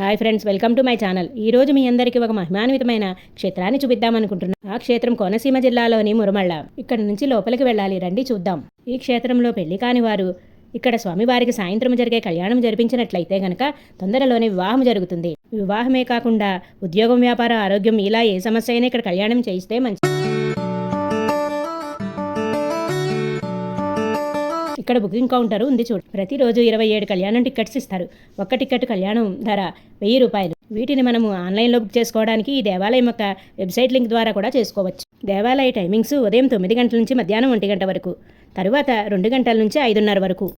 Hi friends welcome to my channel ఈ రోజు మీ అందరికీ ఒక మహిమాన్వితమైన క్షేత్రాన్ని చూపిద్దామనుకుంటున్నాను ఆ క్షేత్రం కోనసీమ జిల్లాలోని మురమళ్ళ. ఇక్కడ నుంచి లోపలికి వెళ్ళాలి రండి చూద్దాం. ఈ క్షేత్రంలో పెళ్ళి కాని వారు ఇక్కడ స్వామివారికి సాయంత్రం జరిగే కళ్యాణం జరిపించినట్లయితే గనక తొందరలోనే వివాహం జరుగుతుంది. వివాహమే కాకుండా ఉద్యోగం వ్యాపార ఆరోగ్యం ఇలా ఏ సమస్య అయినా ఇక్కడ కళ్యాణం చేయిస్తే మంచి ఇక్కడ బుకింగ్ కౌంటర్ ఉంది చూడు. ప్రతిరోజు ఇరవై ఏడు కళ్యాణం టికెట్స్ ఇస్తారు. ఒక్క టికెట్ కళ్యాణం ధర వెయ్యి రూపాయలు. వీటిని మనము ఆన్లైన్లో బుక్ చేసుకోవడానికి ఈ దేవాలయం యొక్క వెబ్సైట్ లింక్ ద్వారా కూడా చేసుకోవచ్చు. దేవాలయ టైమింగ్స్ ఉదయం తొమ్మిది గంటల నుంచి మధ్యాహ్నం ఒంటి గంట వరకు. తరువాత రెండు గంటల నుంచి ఐదున్నర వరకు.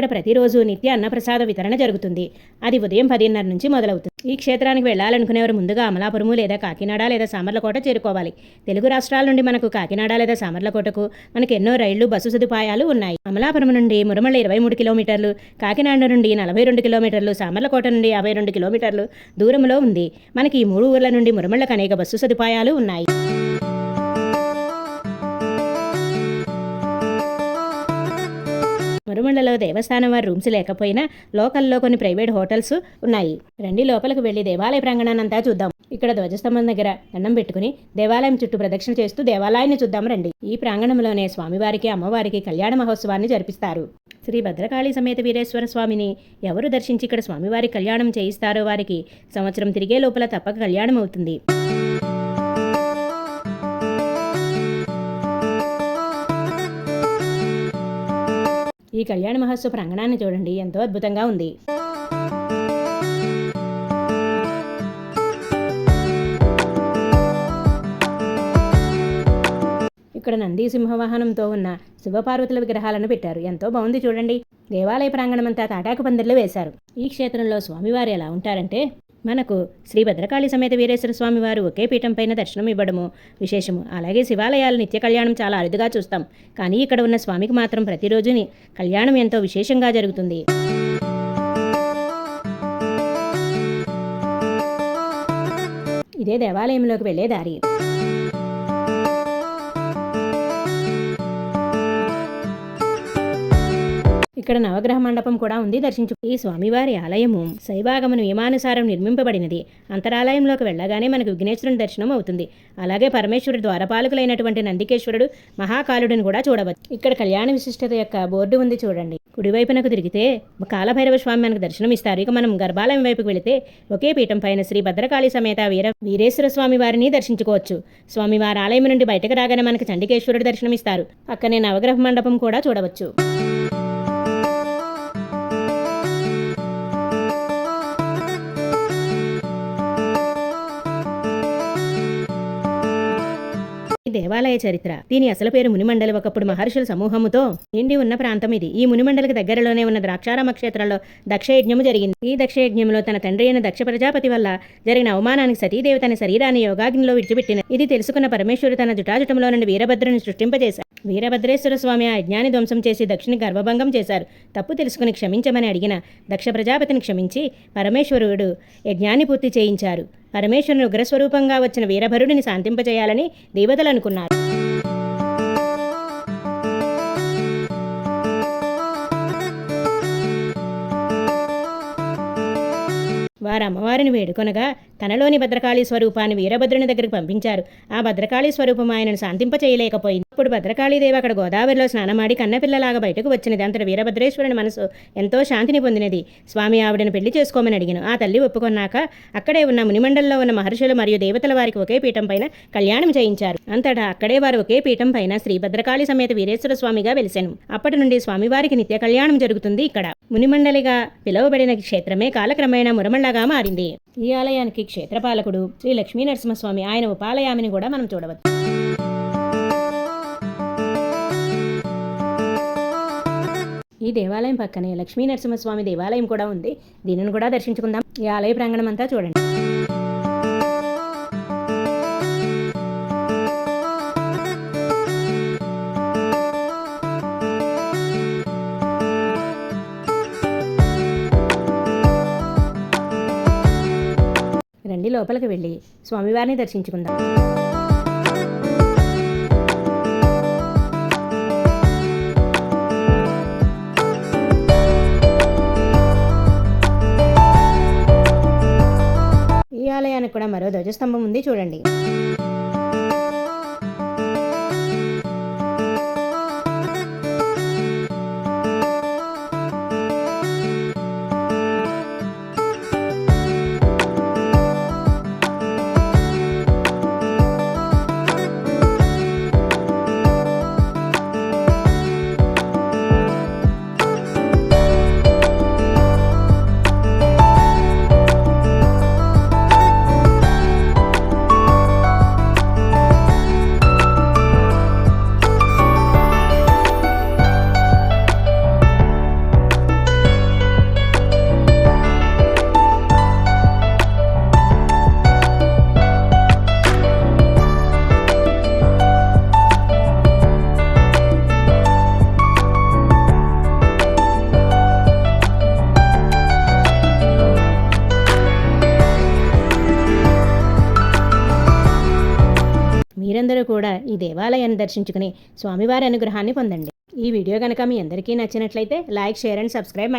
ఇక్కడ ప్రతిరోజు నిత్య అన్నప్రసాద వితరణ జరుగుతుంది. అది ఉదయం పదిన్నర నుంచి మొదలవుతుంది. ఈ క్షేత్రానికి వెళ్ళాలనుకునేవారు ముందుగా అమలాపురము లేదా కాకినాడ లేదా సామర్లకోట చేరుకోవాలి. తెలుగు రాష్ట్రాల నుండి మనకు కాకినాడ లేదా సామర్లకోటకు మనకు ఎన్నో రైళ్ళు బస్సు సదుపాయాలు ఉన్నాయి. అమలాపురం నుండి మురమళ్ళ ఇరవై మూడు కిలోమీటర్లు కాకినాడ నుండి నలభై రెండు కిలోమీటర్లు సామర్లకోట నుండి యాభై రెండు కిలోమీటర్లు దూరంలో ఉంది. మనకి ఈ మూడు ఊర్ల నుండి మురమళ్ళకు అనేక బస్సు సదుపాయాలు ఉన్నాయి. మురుమండలో దేవస్థానం వారి రూమ్స్ లేకపోయినా లోకల్లో కొన్ని ప్రైవేట్ హోటల్స్ ఉన్నాయి. రండి లోపలికి వెళ్ళి దేవాలయ ప్రాంగణానంతా అంతా చూద్దాం. ఇక్కడ ధ్వజస్తంభం దగ్గర దండం పెట్టుకుని దేవాలయం చుట్టూ ప్రదక్షిణ చేస్తూ దేవాలయాన్ని చూద్దాం రండి. ఈ ప్రాంగణంలోనే స్వామివారికి అమ్మవారికి కళ్యాణ మహోత్సవాన్ని జరిపిస్తారు. శ్రీ భద్రకాళి సమేత వీరేశ్వర స్వామిని ఎవరు దర్శించి ఇక్కడ స్వామివారి కళ్యాణం చేయిస్తారో వారికి సంవత్సరం తిరిగే లోపల తప్పక కళ్యాణం అవుతుంది ఈ కళ్యాణ మహోత్సవ ప్రాంగణాన్ని చూడండి. ఎంతో అద్భుతంగా ఉంది. ఇక్కడ నంది సింహవాహనంతో ఉన్న శివపార్వతుల విగ్రహాలను పెట్టారు. ఎంతో బాగుంది చూడండి. దేవాలయ ప్రాంగణమంతా తాటాకు పందిర్లు వేశారు. ఈ క్షేత్రంలో స్వామివారు ఎలా ఉంటారంటే మనకు శ్రీ భద్రకాళి సమేత వీరేశ్వర స్వామి వారు ఒకే పీఠం పైన దర్శనం ఇవ్వడము విశేషము. అలాగే శివాలయాలు నిత్య కళ్యాణం చాలా అరుదుగా చూస్తాం. కానీ ఇక్కడ ఉన్న స్వామికి మాత్రం ప్రతిరోజుని కళ్యాణం ఎంతో విశేషంగా జరుగుతుంది. ఇదే దేవాలయంలోకి వెళ్ళే దారి. ఇక్కడ నవగ్రహ మండపం కూడా ఉంది. దర్శించు ఈ స్వామివారి ఆలయము శైవాగమన నియమానుసారం నిర్మింపబడినది. అంతరాలయంలోకి వెళ్ళగానే మనకు విఘ్నేశ్వరుని దర్శనం అవుతుంది. అలాగే పరమేశ్వరుడు ద్వారపాలకులైనటువంటి నందికేశ్వరుడు మహాకాలుడిని కూడా చూడవచ్చు. ఇక్కడ కళ్యాణ విశిష్టత యొక్క బోర్డు ఉంది చూడండి. కుడివైపునకు తిరిగితే కాలభైరవ స్వామి మనకు దర్శనం ఇస్తారు ఇక మనం గర్భాలయం వైపుకు వెళితే ఒకే పీఠం పైన శ్రీ భద్రకాళి సమేత వీర వీరేశ్వర స్వామి వారిని దర్శించుకోవచ్చు. స్వామివారి ఆలయం నుండి బయటకు రాగానే మనకు చండికేశ్వరుడు దర్శనం ఇస్తారు పక్కనే నవగ్రహ మండపం కూడా చూడవచ్చు. దేవాలయ చరిత్ర. దీని అసలు పేరు మునిమండలి ఒకప్పుడు మహర్షుల సమూహముతో నిండి ఉన్న ప్రాంతం ఇది. ఈ మునిమండలికి దగ్గరలోనే ఉన్న ద్రాక్షారామ క్షేత్రంలో దక్షయజ్ఞము జరిగింది. ఈ దక్షయజ్ఞంలో తన తండ్రి అయిన దక్ష ప్రజాపతి వల్ల జరిగిన అవమానానికి సతీదేవి తన శరీరాన్ని యోగాగ్నిలో విడిచిపెట్టిన ఇది తెలుసుకున్న పరమేశ్వరుడు తన జుటాజుటంలో నుండి వీరభద్రుని సృష్టింపజేశారు. వీరభద్రేశ్వర స్వామి ఆ యజ్ఞాన్ని ధ్వంసం చేసి దక్షిని గర్భభంగం చేశారు. తప్పు తెలుసుకుని క్షమించమని అడిగిన దక్ష ప్రజాపతిని క్షమించి పరమేశ్వరుడు యజ్ఞాన్ని పూర్తి చేయించారు. పరమేశ్వరుని ఉగ్రస్వరూపంగా వచ్చిన వీరభరుడిని శాంతింపజేయాలని దేవతలు అనుకున్నారు. వారు అమ్మవారిని వేడుకొనగా తనలోని భద్రకాళి స్వరూపాన్ని వీరభద్రుని దగ్గరికి పంపించారు. ఆ భద్రకాళి స్వరూపం ఆయనను శాంతింప అప్పుడు ఇప్పుడు భద్రకాళీదేవి అక్కడ గోదావరిలో స్నానమాడి కన్నపిల్లలాగా బయటకు వచ్చినది. అంతటి వీరభద్రేశ్వరుని మనసు ఎంతో శాంతిని పొందినది. స్వామి ఆవిడను పెళ్ళి చేసుకోమని అడిగాను. ఆ తల్లి ఒప్పుకొన్నాక అక్కడే ఉన్న మునిమండల్లో ఉన్న మహర్షులు మరియు దేవతల వారికి ఒకే పీఠం పైన కళ్యాణం చేయించారు. అంతటా అక్కడే వారు ఒకే పీఠం పైన శ్రీ భద్రకాళి సమేత వీరేశ్వర స్వామిగా వెలిశాను అప్పటి నుండి స్వామివారికి నిత్య కళ్యాణం జరుగుతుంది ఇక్కడ. మునిమండలిగా పిలువబడిన క్షేత్రమే కాలక్రమేణా మురమండగా మారింది. ఈ ఆలయానికి క్షేత్రపాలకుడు శ్రీ లక్ష్మీ నరసింహస్వామి ఆయన ఉపాలయామిని కూడా మనం చూడవచ్చు. ఈ దేవాలయం పక్కనే లక్ష్మీ నరసింహస్వామి దేవాలయం కూడా ఉంది. దీనిని కూడా దర్శించుకుందాం. ఈ ఆలయ ప్రాంగణం అంతా చూడండి. రండి లోపలికి వెళ్ళి స్వామివారిని దర్శించుకుందాం. దేవాలయానికి కూడా మరో ధ్వజస్తంభం ఉంది. చూడండి. మీరందరూ కూడా ఈ దేవాలయాన్ని దర్శించుకుని స్వామివారి అనుగ్రహాన్ని పొందండి. ఈ వీడియో కనుక మీ అందరికీ నచ్చినట్లయితే లైక్ షేర్ అండ్ సబ్స్క్రైబ్